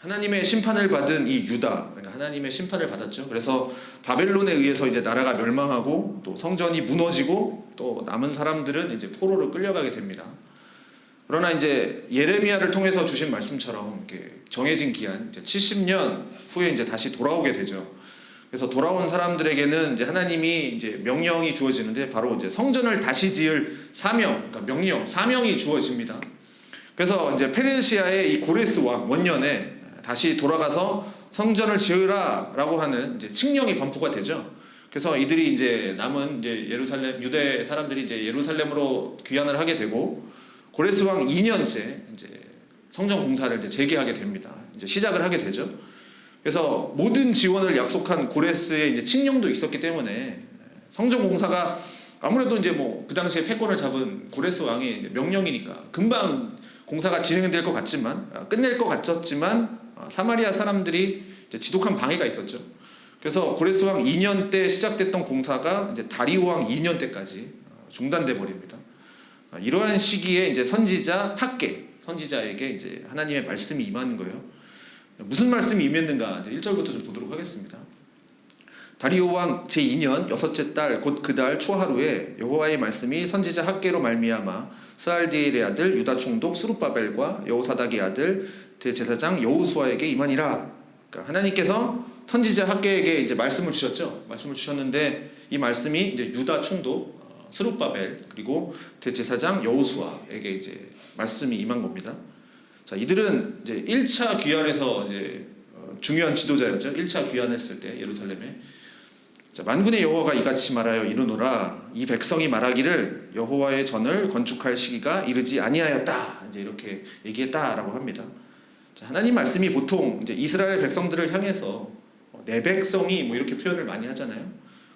하나님의 심판을 받은 이 유다, 그러니까 하나님의 심판을 받았죠. 그래서 바벨론에 의해서 이제 나라가 멸망하고 또 성전이 무너지고 또 남은 사람들은 이제 포로로 끌려가게 됩니다. 그러나 이제 예레미야를 통해서 주신 말씀처럼 이렇게 정해진 기한 이제 70년 후에 이제 다시 돌아오게 되죠. 그래서 돌아온 사람들에게는 이제 하나님이 이제 명령이 주어지는데 바로 이제 성전을 다시 지을 사명, 그러니까 명령, 사명이 주어집니다. 그래서 이제 페르시아의 이 고레스 왕 원년에 다시 돌아가서 성전을 지으라라고 하는 이제 칙령이 반포가 되죠. 그래서 이들이 이제 남은 이제 예루살렘 유대 사람들이 이제 예루살렘으로 귀환을 하게 되고 고레스 왕 2년째 이제 성전 공사를 이제 재개하게 됩니다. 이제 시작을 하게 되죠. 그래서 모든 지원을 약속한 고레스의 이제 칙령도 있었기 때문에 성전 공사가 아무래도 이제 뭐 그 당시에 패권을 잡은 고레스 왕의 명령이니까 금방 공사가 진행될 것 같지만 아, 끝낼 것 같았지만 아, 사마리아 사람들이 지독한 방해가 있었죠. 그래서 고레스 왕 2년 때 시작됐던 공사가 이제 다리오 왕 2년 때까지 아, 중단돼 버립니다. 아, 이러한 시기에 이제 선지자 학계 선지자에게 이제 하나님의 말씀이 임하는 거예요. 무슨 말씀이 임했는가 이제 1절부터 좀 보도록 하겠습니다. 다리오 왕 제2년 여섯째 달 곧 그 달 초하루에 여호와의 말씀이 선지자 학계로 말미암아 스알디엘의 아들 유다 총독 수룹바벨과 여호사닥의 아들 대제사장 여호수아에게 임하니라. 그러니까 하나님께서 선지자 학계에게 이제 말씀을 주셨죠. 말씀을 주셨는데 이 말씀이 이제 유다 총독 어, 스룹바벨 그리고 대제사장 여호수아에게 이제 말씀이 임한 겁니다. 자, 이들은 이제 1차 귀환에서 이제 어, 중요한 지도자였죠. 1차 귀환했을 때 예루살렘에 자, 만군의 여호와가 이같이 말하여 이르노라 이 백성이 말하기를 여호와의 전을 건축할 시기가 이르지 아니하였다. 이제 이렇게 얘기했다라고 합니다. 자, 하나님 말씀이 보통 이제 이스라엘 백성들을 향해서 어, 내 백성이 뭐 이렇게 표현을 많이 하잖아요.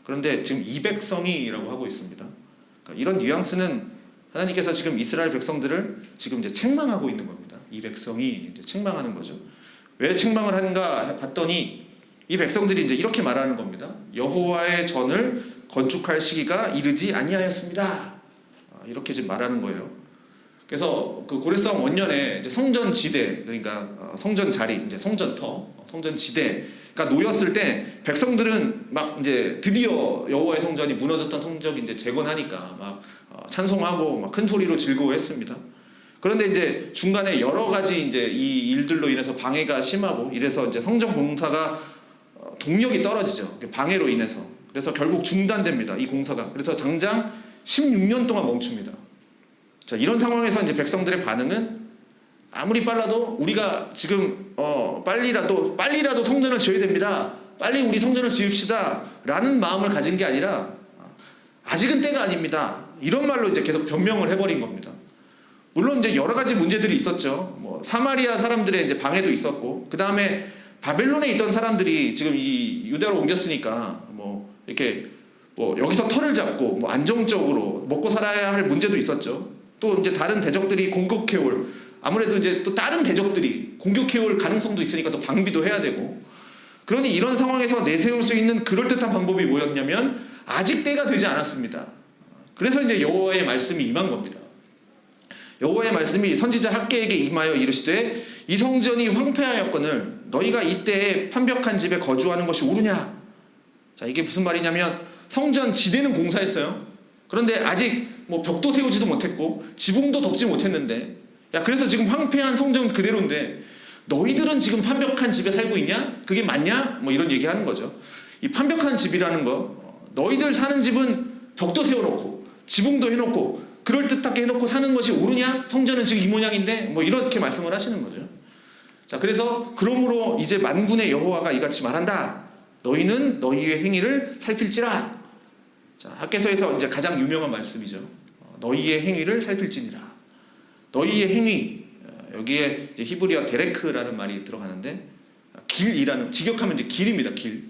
그런데 지금 이 백성이라고 하고 있습니다. 그러니까 이런 뉘앙스는 하나님께서 지금 이스라엘 백성들을 지금 이제 책망하고 있는 겁니다. 이 백성이 이제 책망하는 거죠. 왜 책망을 하는가 봤더니 이 백성들이 이제 이렇게 말하는 겁니다. 여호와의 전을 건축할 시기가 이르지 아니하였습니다. 아, 이렇게 지금 말하는 거예요. 그래서 그왕 원년에 이제 성전 지대 그러니까 어, 성전 자리 이제 성전터 어, 성전 지대가 놓였을 때 백성들은 막 이제 드디어 여호와의 성전이 무너졌던 성전이 이제 재건하니까 막 어, 찬송하고 막 큰 소리로 즐거워했습니다. 그런데 이제 중간에 여러 가지 이제 이 일들로 인해서 방해가 심하고 이래서 이제 성전 공사가 어, 동력이 떨어지죠. 방해로 인해서. 그래서 결국 중단됩니다. 이 공사가. 그래서 장장 16년 동안 멈춥니다. 자, 이런 상황에서 이제 백성들의 반응은 아무리 빨라도 우리가 지금 어, 빨리라도 빨리라도 성전을 지어야 됩니다. 빨리 우리 성전을 지읍시다라는 마음을 가진 게 아니라 아직은 때가 아닙니다. 이런 말로 이제 계속 변명을 해버린 겁니다. 물론 이제 여러 가지 문제들이 있었죠. 뭐 사마리아 사람들의 이제 방해도 있었고 그 다음에 바벨론에 있던 사람들이 지금 이 유대로 옮겼으니까 뭐 이렇게 뭐 여기서 털을 잡고 뭐 안정적으로 먹고 살아야 할 문제도 있었죠. 또 이제 다른 대적들이 공격해올 아무래도 이제 또 다른 대적들이 공격해올 가능성도 있으니까 또 방비도 해야 되고 그러니 이런 상황에서 내세울 수 있는 그럴듯한 방법이 뭐였냐면 아직 때가 되지 않았습니다. 그래서 이제 여호와의 말씀이 임한 겁니다. 여호와의 말씀이 선지자 학계에게 임하여 이르시되 이 성전이 황폐하였거늘 너희가 이때에 판벽한 집에 거주하는 것이 옳으냐? 자 이게 무슨 말이냐면 성전 지대는 공사했어요. 그런데 아직 뭐 벽도 세우지도 못했고 지붕도 덮지 못했는데 야 그래서 지금 황폐한 성전 그대로인데 너희들은 지금 판벽한 집에 살고 있냐? 그게 맞냐? 뭐 이런 얘기하는 거죠. 이 판벽한 집이라는 거 너희들 사는 집은 벽도 세워놓고 지붕도 해놓고 그럴 듯하게 해놓고 사는 것이 옳으냐? 성전은 지금 이 모양인데 뭐 이렇게 말씀을 하시는 거죠. 자 그래서 그러므로 이제 만군의 여호와가 이같이 말한다. 너희는 너희의 행위를 살필지라. 자 학계서에서 이제 가장 유명한 말씀이죠. 어, 너희의 행위를 살필지니라. 너희의 행위 어, 여기에 히브리어 데레크라는 말이 들어가는데 어, 길이라는 직역하면 이제 길입니다. 길.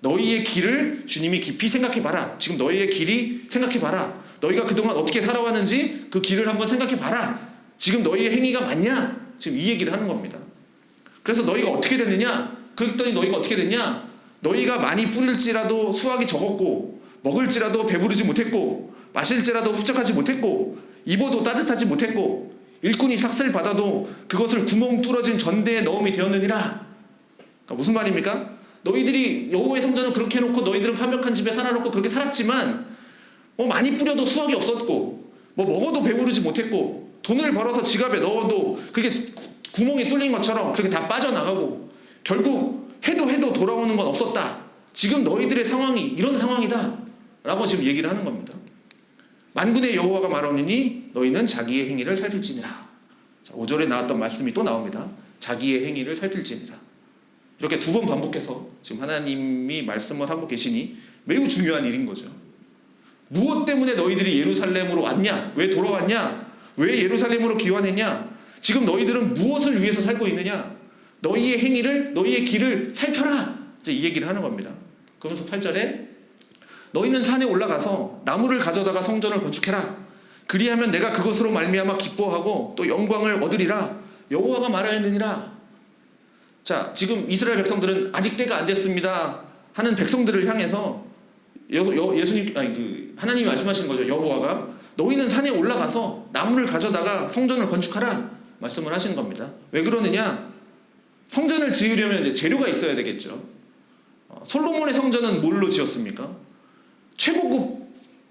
너희의 길을 주님이 깊이 생각해 봐라. 지금 너희의 길이 생각해 봐라. 너희가 그동안 어떻게 살아왔는지 그 길을 한번 생각해 봐라. 지금 너희의 행위가 맞냐? 지금 이 얘기를 하는 겁니다. 그래서 너희가 어떻게 됐느냐? 그랬더니 너희가 어떻게 됐냐? 너희가 많이 뿌릴지라도 수확이 적었고 먹을지라도 배부르지 못했고 마실지라도 흡족하지 못했고 입어도 따뜻하지 못했고 일꾼이 삭슬 받아도 그것을 구멍 뚫어진 전대에 넣음이 되었느니라. 그러니까 무슨 말입니까? 너희들이 여호와의 성전을 그렇게 해놓고 너희들은 화목한 집에 살아놓고 그렇게 살았지만 뭐 많이 뿌려도 수확이 없었고 뭐 먹어도 배부르지 못했고 돈을 벌어서 지갑에 넣어도 그게 구- 구멍이 뚫린 것처럼 그렇게 다 빠져나가고 결국 해도 해도 돌아오는 건 없었다. 지금 너희들의 상황이 이런 상황이다. 라고 지금 얘기를 하는 겁니다. 만군의 여호와가 말하느니 너희는 자기의 행위를 살필지니라. 자, 5절에 나왔던 말씀이 또 나옵니다. 자기의 행위를 살필지니라. 이렇게 두 번 반복해서 지금 하나님이 말씀을 하고 계시니 매우 중요한 일인 거죠. 무엇 때문에 너희들이 예루살렘으로 왔냐? 왜 돌아왔냐? 왜 예루살렘으로 귀환했냐? 지금 너희들은 무엇을 위해서 살고 있느냐? 너희의 행위를, 너희의 길을 살펴라! 이제 이 얘기를 하는 겁니다. 그러면서 8절에 너희는 산에 올라가서 나무를 가져다가 성전을 건축해라. 그리하면 내가 그것으로 말미암아 기뻐하고 또 영광을 얻으리라. 여호와가 말하였느니라. 자, 지금 이스라엘 백성들은 아직 때가 안 됐습니다. 하는 백성들을 향해서 예수님 아니 그 하나님이 말씀하시는 거죠. 여호와가 너희는 산에 올라가서 나무를 가져다가 성전을 건축하라 말씀을 하시는 겁니다. 왜 그러느냐? 성전을 지으려면 이제 재료가 있어야 되겠죠. 어, 솔로몬의 성전은 뭘로 지었습니까? 최고급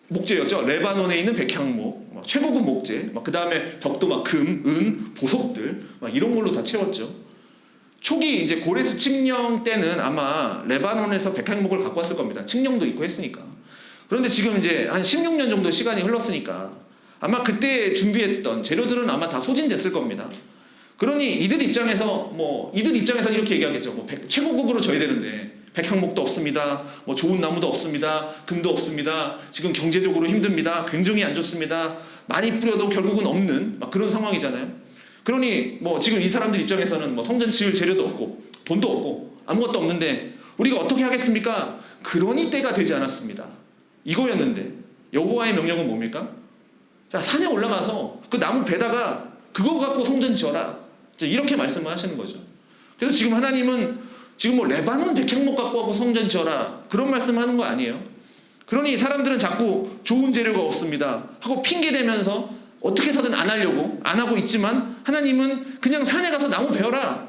목재였죠. 레바논에 있는 백향목, 막 최고급 목재. 막그 다음에 벽도 막 금, 은, 보석들 막 이런 걸로 다 채웠죠. 초기 이제 고레스 칙령 때는 아마 레바논에서 백향목을 갖고 왔을 겁니다. 칙령도 있고 했으니까. 그런데 지금 이제 한 16년 정도 시간이 흘렀으니까 아마 그때 준비했던 재료들은 아마 다 소진됐을 겁니다. 그러니 이들 입장에서 뭐 이들 입장에서 이렇게 얘기하겠죠. 뭐 백- 최고급으로 줘야 되는데 백향목도 없습니다. 뭐 좋은 나무도 없습니다. 금도 없습니다. 지금 경제적으로 힘듭니다. 굉장히 안 좋습니다. 많이 뿌려도 결국은 없는 막 그런 상황이잖아요. 그러니 뭐 지금 이 사람들 입장에서는 뭐 성전 지을 재료도 없고 돈도 없고 아무것도 없는데 우리가 어떻게 하겠습니까? 그러니 때가 되지 않았습니다. 이거였는데 여호와의 명령은 뭡니까? 자 산에 올라가서 그 나무 베다가 그거 갖고 성전 지어라. 이렇게 말씀을 하시는 거죠. 그래서 지금 하나님은 지금 뭐 레바논 백향목 갖고 하고 성전 지어라. 그런 말씀하는 거 아니에요. 그러니 사람들은 자꾸 좋은 재료가 없습니다. 하고 핑계 대면서 어떻게 해서든 안 하려고 안 하고 있지만 하나님은 그냥 산에 가서 나무 베어라.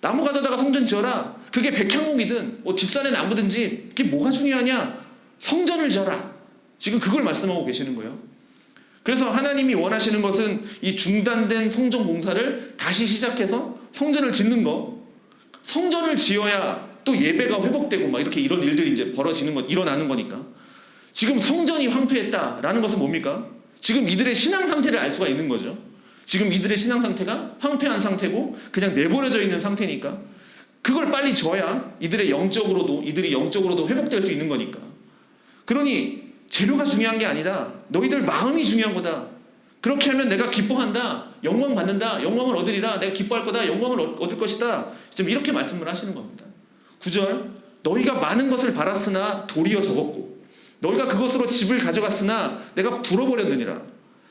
나무 가져다가 성전 지어라. 그게 백향목이든 뭐 뒷산에 나무든지 그게 뭐가 중요하냐? 성전을 지어라. 지금 그걸 말씀하고 계시는 거예요. 그래서 하나님이 원하시는 것은 이 중단된 성전 공사를 다시 시작해서 성전을 짓는 거 성전을 지어야 또 예배가 회복되고 막 이렇게 이런 일들이 이제 벌어지는 거 일어나는 거니까 지금 성전이 황폐했다라는 것은 뭡니까? 지금 이들의 신앙 상태를 알 수가 있는 거죠. 지금 이들의 신앙 상태가 황폐한 상태고 그냥 내버려져 있는 상태니까 그걸 빨리 져야 이들의 영적으로도 이들이 영적으로도 회복될 수 있는 거니까. 그러니 재료가 중요한 게 아니다. 너희들 마음이 중요한 거다. 그렇게 하면 내가 기뻐한다. 영광 받는다. 영광을 얻으리라. 내가 기뻐할 거다. 영광을 얻- 얻을 것이다. 좀 이렇게 말씀을 하시는 겁니다. 9절 너희가 많은 것을 바랐으나 도리어 적었고 너희가 그것으로 집을 가져갔으나 내가 불어버렸느니라.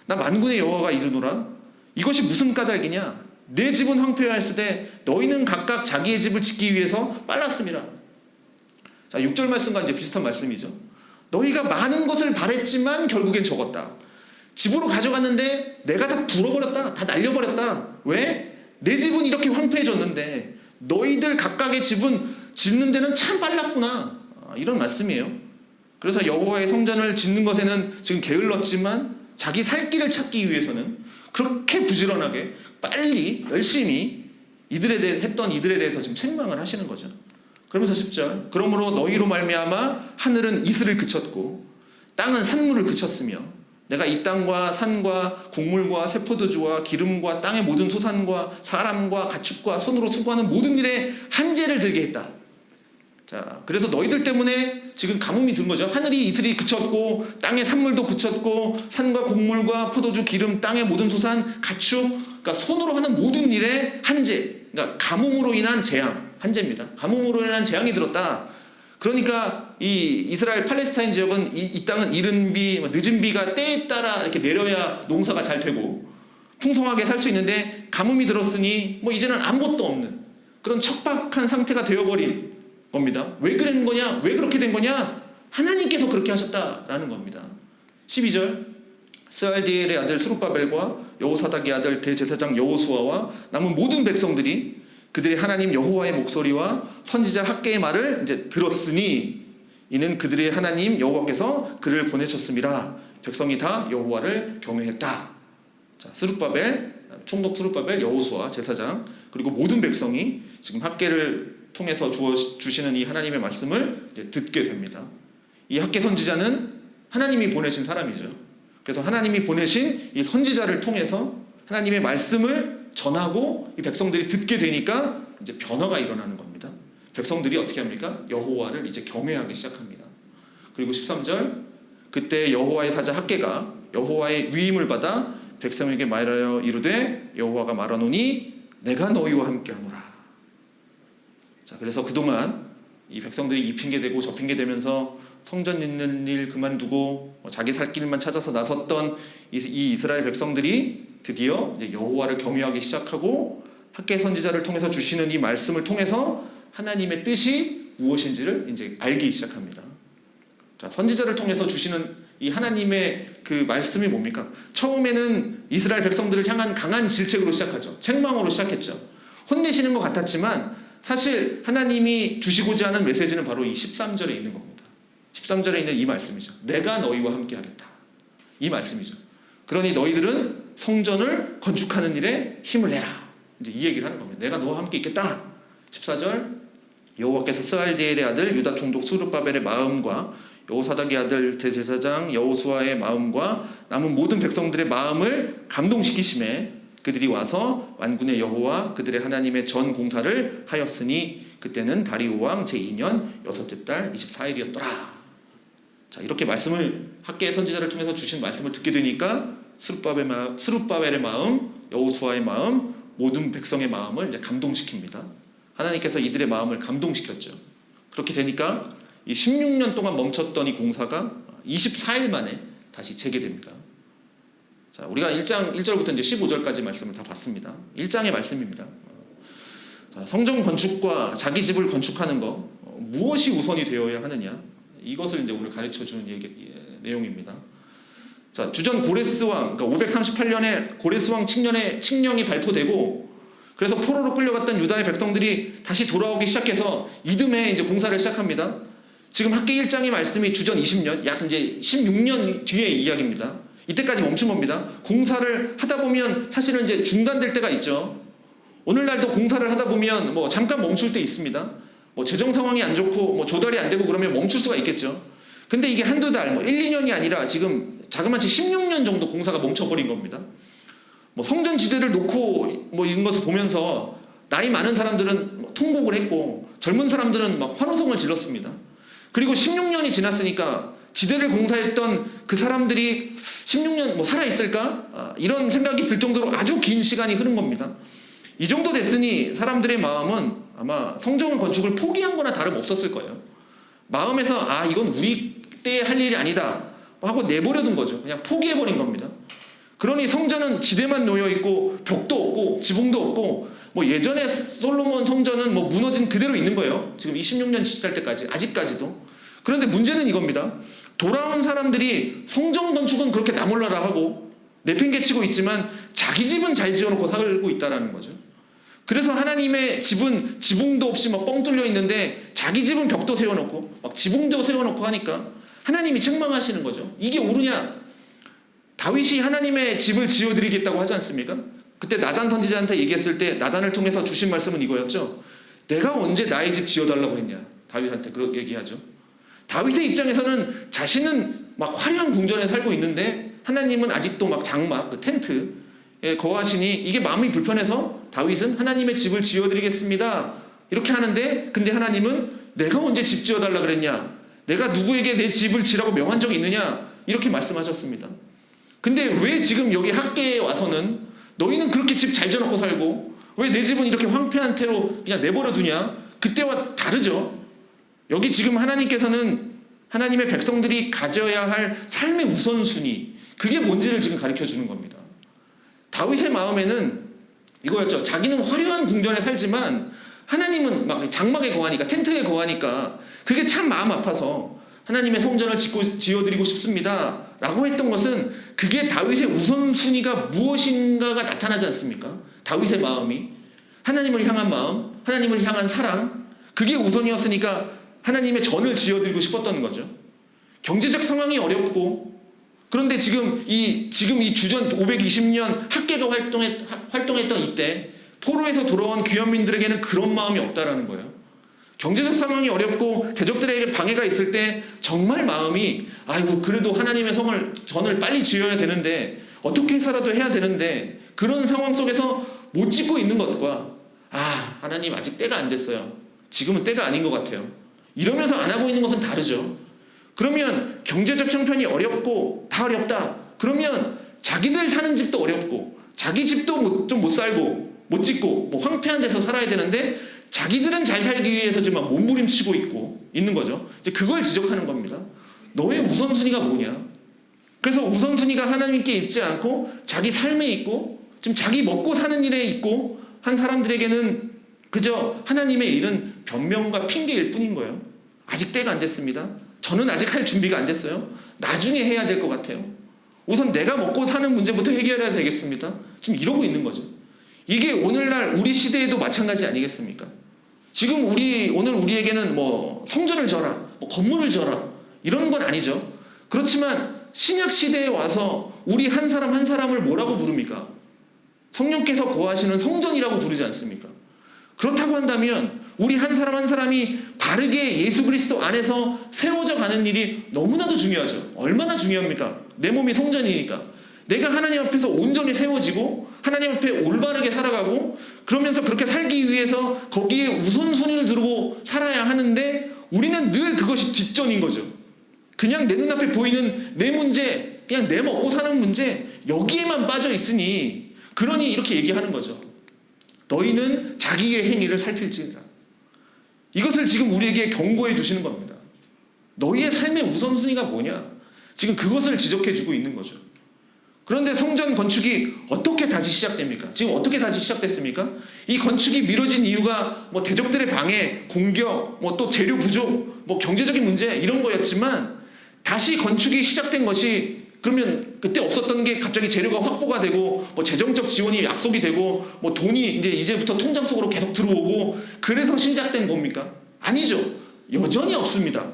나 만군의 여호와가 이르노라. 이것이 무슨 까닭이냐? 내 집은 황폐하였으되 너희는 각각 자기의 집을 짓기 위해서 빨랐음이라. 자, 6절 말씀과 이제 비슷한 말씀이죠. 너희가 많은 것을 바랬지만 결국엔 적었다. 집으로 가져갔는데 내가 다 불어버렸다. 다 날려버렸다. 왜? 내 집은 이렇게 황폐해졌는데 너희들 각각의 집은 짓는 데는 참 빨랐구나. 아, 이런 말씀이에요. 그래서 여호와의 성전을 짓는 것에는 지금 게을렀지만 자기 살 길을 찾기 위해서는 그렇게 부지런하게 빨리 열심히 이들에 대해 했던 이들에 대해서 지금 책망을 하시는 거죠. 그러면서 10절 그러므로 너희로 말미암아 하늘은 이슬을 그쳤고 땅은 산물을 그쳤으며 내가 이 땅과 산과 곡물과 세포도주와 기름과 땅의 모든 소산과 사람과 가축과 손으로 수고하는 모든 일에 한재를 들게 했다. 자, 그래서 너희들 때문에 지금 가뭄이 든 거죠. 하늘이 이슬이 그쳤고 땅의 산물도 그쳤고 산과 곡물과 포도주, 기름, 땅의 모든 소산, 가축, 그러니까 손으로 하는 모든 일에 한재, 그러니까 가뭄으로 인한 재앙, 한재입니다. 가뭄으로 인한 재앙이 들었다. 그러니까 이 이스라엘 팔레스타인 지역은 이, 이 땅은 이른 비, 뭐 늦은 비가 때에 따라 이렇게 내려야 농사가 잘 되고 풍성하게 살 수 있는데 가뭄이 들었으니 뭐 이제는 아무것도 없는 그런 척박한 상태가 되어버린 겁니다. 왜 그런 거냐? 왜 그렇게 된 거냐? 하나님께서 그렇게 하셨다라는 겁니다. 12절 스알디엘의 아들 스룹바벨과 여호사닥의 아들 대제사장 여호수아와 남은 모든 백성들이 그들이 하나님 여호와의 목소리와 선지자 학계의 말을 이제 들었으니 이는 그들의 하나님 여호와께서 그를 보내셨음이라 백성이 다 여호와를 경외했다. 자, 스룹바벨 총독 스룹바벨 여호수아 제사장 그리고 모든 백성이 지금 학계를 통해서 주어 주시는 이 하나님의 말씀을 듣게 됩니다. 이 학계 선지자는 하나님이 보내신 사람이죠. 그래서 하나님이 보내신 이 선지자를 통해서 하나님의 말씀을 전하고 이 백성들이 듣게 되니까 이제 변화가 일어나는 겁니다. 백성들이 어떻게 합니까? 여호와를 이제 경외하기 시작합니다. 그리고 13절 그때 여호와의 사자 학계가 여호와의 위임을 받아 백성에게 말하여 이르되 여호와가 말하노니 내가 너희와 함께하노라. 자, 그래서 그동안 이 백성들이 이 핑계 대고 저 핑계 대면서 성전 있는 일 그만두고 뭐 자기 살 길만 찾아서 나섰던 이, 이 이스라엘 백성들이 드디어 여호와를 경외하기 시작하고 학계 선지자를 통해서 주시는 이 말씀을 통해서 하나님의 뜻이 무엇인지를 이제 알기 시작합니다. 자, 선지자를 통해서 주시는 이 하나님의 그 말씀이 뭡니까? 처음에는 이스라엘 백성들을 향한 강한 질책으로 시작하죠. 책망으로 시작했죠. 혼내시는 것 같았지만 사실 하나님이 주시고자 하는 메시지는 바로 이 13절에 있는 겁니다. 13절에 있는 이 말씀이죠. 내가 너희와 함께 하겠다. 이 말씀이죠. 그러니 너희들은 성전을 건축하는 일에 힘을 내라. 이제 이 얘기를 하는 겁니다. 내가 너와 함께 있겠다. 14절 여호와께서 스알디엘의 아들 유다 총독 수르바벨의 마음과 여호사닥의 아들 대제사장 여호수아의 마음과 남은 모든 백성들의 마음을 감동시키심에 그들이 와서 완군의 여호와 그들의 하나님의 전 공사를 하였으니 그때는 다리오 왕 제2년 여섯째 달 24일이었더라. 자 이렇게 말씀을 학계 선지자를 통해서 주신 말씀을 듣게 되니까 스룹바벨의 마음, 스룹바벨의 마음, 여호수아의 마음, 모든 백성의 마음을 이제 감동시킵니다. 하나님께서 이들의 마음을 감동시켰죠. 그렇게 되니까 이 16년 동안 멈췄던 이 공사가 24일 만에 다시 재개됩니다. 자, 우리가 1장 1절부터 이제 15절까지 말씀을 다 봤습니다. 1장의 말씀입니다. 자, 성전 건축과 자기 집을 건축하는 거 어, 무엇이 우선이 되어야 하느냐? 이것을 이제 오늘 가르쳐 주는 얘기, 예, 내용입니다. 자, 주전 고레스 왕, 그러니까 538년에 고레스 왕 칙년의 칙령이 발표되고 그래서 포로로 끌려갔던 유다의 백성들이 다시 돌아오기 시작해서 이듬해 이제 공사를 시작합니다. 지금 학계 1장의 말씀이 주전 20년, 약 이제 16년 뒤의 이야기입니다. 이때까지 멈춘 겁니다. 공사를 하다 보면 사실은 이제 중단될 때가 있죠. 오늘날도 공사를 하다 보면 뭐 잠깐 멈출 때 있습니다. 뭐 재정 상황이 안 좋고 뭐 조달이 안 되고 그러면 멈출 수가 있겠죠. 근데 이게 한두 달, 뭐 1, 2년이 아니라 지금 자그마치 16년 정도 공사가 멈춰버린 겁니다. 뭐 성전 지대를 놓고 뭐 이런 것을 보면서 나이 많은 사람들은 뭐 통곡을 했고 젊은 사람들은 막 환호성을 질렀습니다. 그리고 16년이 지났으니까 지대를 공사했던 그 사람들이 16년 뭐 살아 있을까? 아, 이런 생각이 들 정도로 아주 긴 시간이 흐른 겁니다. 이 정도 됐으니 사람들의 마음은 아마 성전 건축을 포기한 거나 다름없었을 거예요. 마음에서 아 이건 우리 때 할 일이 아니다 하고 내버려둔 거죠. 그냥 포기해버린 겁니다. 그러니 성전은 지대만 놓여 있고 벽도 없고 지붕도 없고 뭐 예전에 솔로몬 성전은 뭐 무너진 그대로 있는 거예요. 지금 26년 지날 때까지 아직까지도. 그런데 문제는 이겁니다. 돌아온 사람들이 성전 건축은 그렇게 나몰라라 하고 내팽개치고 있지만 자기 집은 잘 지어놓고 살고 있다라는 거죠. 그래서 하나님의 집은 지붕도 없이 막 뻥 뚫려 있는데 자기 집은 벽도 세워놓고 막 지붕도 세워놓고 하니까 하나님이 책망하시는 거죠. 이게 옳으냐? 다윗이 하나님의 집을 지어드리겠다고 하지 않습니까? 그때 나단 선지자한테 얘기했을 때 나단을 통해서 주신 말씀은 이거였죠. 내가 언제 나의 집 지어달라고 했냐? 다윗한테 그렇게 얘기하죠. 다윗의 입장에서는 자신은 막 화려한 궁전에 살고 있는데 하나님은 아직도 막 장막, 그 텐트에 거하시니 이게 마음이 불편해서 다윗은 하나님의 집을 지어드리겠습니다. 이렇게 하는데 근데 하나님은 내가 언제 집 지어달라 그랬냐? 내가 누구에게 내 집을 지라고 명한 적이 있느냐? 이렇게 말씀하셨습니다. 근데 왜 지금 여기 학계에 와서는 너희는 그렇게 집잘 지어놓고 살고 왜 내 집은 이렇게 황폐한 태로 그냥 내버려 두냐? 그때와 다르죠. 여기 지금 하나님께서는 하나님의 백성들이 가져야 할 삶의 우선순위 그게 뭔지를 지금 가르쳐 주는 겁니다. 다윗의 마음에는 이거였죠. 자기는 화려한 궁전에 살지만 하나님은 막 장막에 거하니까 텐트에 거하니까 그게 참 마음 아파서 하나님의 성전을 짓고 지어드리고 싶습니다. 라고 했던 것은 그게 다윗의 우선순위가 무엇인가가 나타나지 않습니까? 다윗의 마음이 하나님을 향한 마음, 하나님을 향한 사랑, 그게 우선이었으니까 하나님의 전을 지어드리고 싶었던 거죠. 경제적 상황이 어렵고 그런데 지금 이 지금 이 주전 520년 학계가 활동했, 활동했던 이때 포로에서 돌아온 귀현민들에게는 그런 마음이 없다라는 거예요. 경제적 상황이 어렵고 대적들에게 방해가 있을 때 정말 마음이 아이고 그래도 하나님의 성을 전을 빨리 지어야 되는데 어떻게 해서라도 해야 되는데 그런 상황 속에서 못 짓고 있는 것과 아 하나님 아직 때가 안 됐어요. 지금은 때가 아닌 것 같아요. 이러면서 안 하고 있는 것은 다르죠. 그러면 경제적 형편이 어렵고 다 어렵다. 그러면 자기들 사는 집도 어렵고 자기 집도 좀못 살고 못 짓고 뭐 황폐한 데서 살아야 되는데 자기들은 잘 살기 위해서 지금 막 몸부림치고 있고 있는 거죠. 이제 그걸 지적하는 겁니다. 너의 우선순위가 뭐냐? 그래서 우선순위가 하나님께 있지 않고 자기 삶에 있고 지금 자기 먹고 사는 일에 있고 한 사람들에게는 그저 하나님의 일은 변명과 핑계일 뿐인 거예요. 아직 때가 안 됐습니다. 저는 아직 할 준비가 안 됐어요. 나중에 해야 될 것 같아요. 우선 내가 먹고 사는 문제부터 해결해야 되겠습니다. 지금 이러고 있는 거죠. 이게 오늘날 우리 시대에도 마찬가지 아니겠습니까? 지금 우리 오늘 우리에게는 뭐 성전을 져라, 뭐 건물을 져라 이런 건 아니죠. 그렇지만 신약 시대에 와서 우리 한 사람 한 사람을 뭐라고 부릅니까? 성령께서 거하시는 성전이라고 부르지 않습니까? 그렇다고 한다면 우리 한 사람 한 사람이 바르게 예수 그리스도 안에서 세워져 가는 일이 너무나도 중요하죠. 얼마나 중요합니까? 내 몸이 성전이니까. 내가 하나님 앞에서 온전히 세워지고 하나님 앞에 올바르게 살아가고 그러면서 그렇게 살기 위해서 거기에 우선순위를 두고 살아야 하는데 우리는 늘 그것이 뒷전인 거죠. 그냥 내 눈앞에 보이는 내 문제, 그냥 내 먹고 사는 문제 여기에만 빠져 있으니 그러니 이렇게 얘기하는 거죠. 너희는 자기의 행위를 살필지니라. 이것을 지금 우리에게 경고해 주시는 겁니다. 너희의 삶의 우선순위가 뭐냐? 지금 그것을 지적해 주고 있는 거죠. 그런데 성전 건축이 어떻게 다시 시작됩니까? 지금 어떻게 다시 시작됐습니까? 이 건축이 미뤄진 이유가 뭐 대적들의 방해, 공격, 뭐 또 재료 부족, 뭐 경제적인 문제 이런 거였지만 다시 건축이 시작된 것이 그러면 그때 없었던 게 갑자기 재료가 확보가 되고 뭐 재정적 지원이 약속이 되고 뭐 돈이 이제 이제부터 통장 속으로 계속 들어오고 그래서 시작된 겁니까? 아니죠. 여전히 없습니다.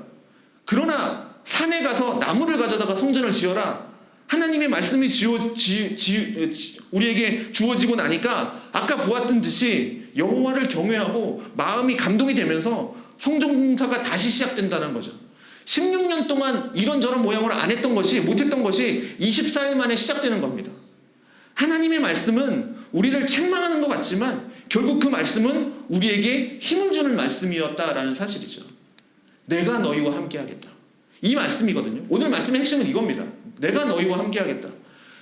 그러나 산에 가서 나무를 가져다가 성전을 지어라. 하나님의 말씀이 지어, 지, 지, 지, 우리에게 주어지고 나니까 아까 보았던 듯이 여호와를 경외하고 마음이 감동이 되면서 성전공사가 다시 시작된다는 거죠. 16년 동안 이런저런 모양으로 안 했던 것이 못했던 것이 24일 만에 시작되는 겁니다. 하나님의 말씀은 우리를 책망하는 것 같지만 결국 그 말씀은 우리에게 힘을 주는 말씀이었다라는 사실이죠. 내가 너희와 함께 하겠다. 이 말씀이거든요. 오늘 말씀의 핵심은 이겁니다. 내가 너희와 함께하겠다.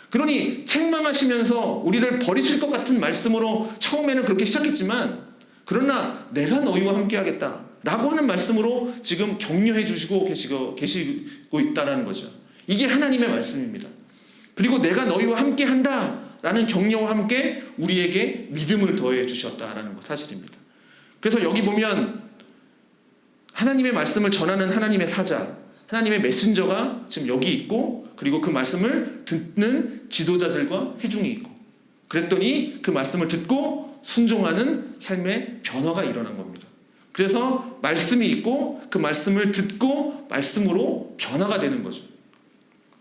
그러니 책망하시면서 우리를 버리실 것 같은 말씀으로 처음에는 그렇게 시작했지만 그러나 내가 너희와 함께하겠다. 라고 하는 말씀으로 지금 격려해 주시고 계시고, 계시고 있다는 거죠. 이게 하나님의 말씀입니다. 그리고 내가 너희와 함께 한다. 라는 격려와 함께 우리에게 믿음을 더해 주셨다라는 것 사실입니다. 그래서 여기 보면 하나님의 말씀을 전하는 하나님의 사자, 하나님의 메신저가 지금 여기 있고 그리고 그 말씀을 듣는 지도자들과 회중이 있고 그랬더니 그 말씀을 듣고 순종하는 삶의 변화가 일어난 겁니다. 그래서 말씀이 있고 그 말씀을 듣고 말씀으로 변화가 되는 거죠.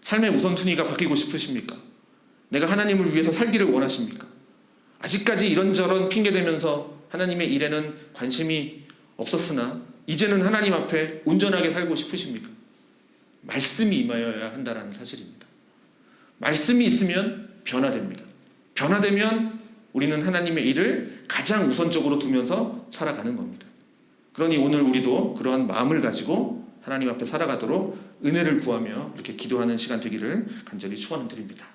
삶의 우선순위가 바뀌고 싶으십니까? 내가 하나님을 위해서 살기를 원하십니까? 아직까지 이런저런 핑계대면서 하나님의 일에는 관심이 없었으나 이제는 하나님 앞에 온전하게 살고 싶으십니까? 말씀이 임하여야 한다는 사실입니다. 말씀이 있으면 변화됩니다. 변화되면 우리는 하나님의 일을 가장 우선적으로 두면서 살아가는 겁니다. 그러니 오늘 우리도 그러한 마음을 가지고 하나님 앞에 살아가도록 은혜를 구하며 이렇게 기도하는 시간 되기를 간절히 축원드립니다.